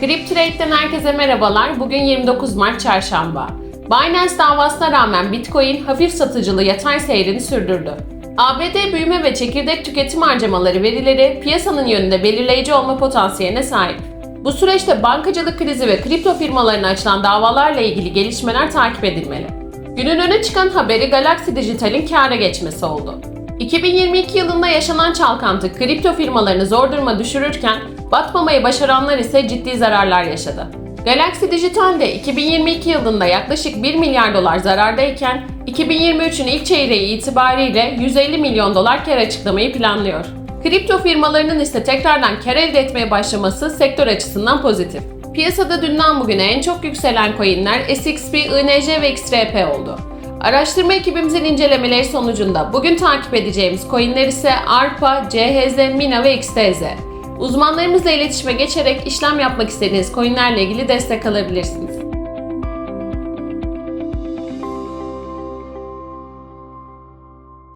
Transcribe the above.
Crypt Trade'den herkese merhabalar. Bugün 29 Mart Çarşamba. Binance davasına rağmen Bitcoin hafif satıcılı yatay seyrini sürdürdü. ABD büyüme ve çekirdek tüketim harcamaları verileri piyasanın yönünde belirleyici olma potansiyeline sahip. Bu süreçte bankacılık krizi ve kripto firmalarına açılan davalarla ilgili gelişmeler takip edilmeli. Günün öne çıkan haberi Galaxy Digital'in kâra geçmesi oldu. 2022 yılında yaşanan çalkantı kripto firmalarını zor duruma düşürürken batmamayı başaranlar ise ciddi zararlar yaşadı. Galaxy Digital de 2022 yılında yaklaşık 1 milyar dolar zarardayken 2023'ün ilk çeyreği itibariyle 150 milyon dolar kar açıklamayı planlıyor. Kripto firmalarının ise tekrardan kar elde etmeye başlaması sektör açısından pozitif. Piyasada dünden bugüne en çok yükselen coinler SXP, INJ ve XRP oldu. Araştırma ekibimizin incelemeleri sonucunda bugün takip edeceğimiz coinler ise ARPA, CHZ, Mina ve XTZ. Uzmanlarımızla iletişime geçerek işlem yapmak istediğiniz coinlerle ilgili destek alabilirsiniz.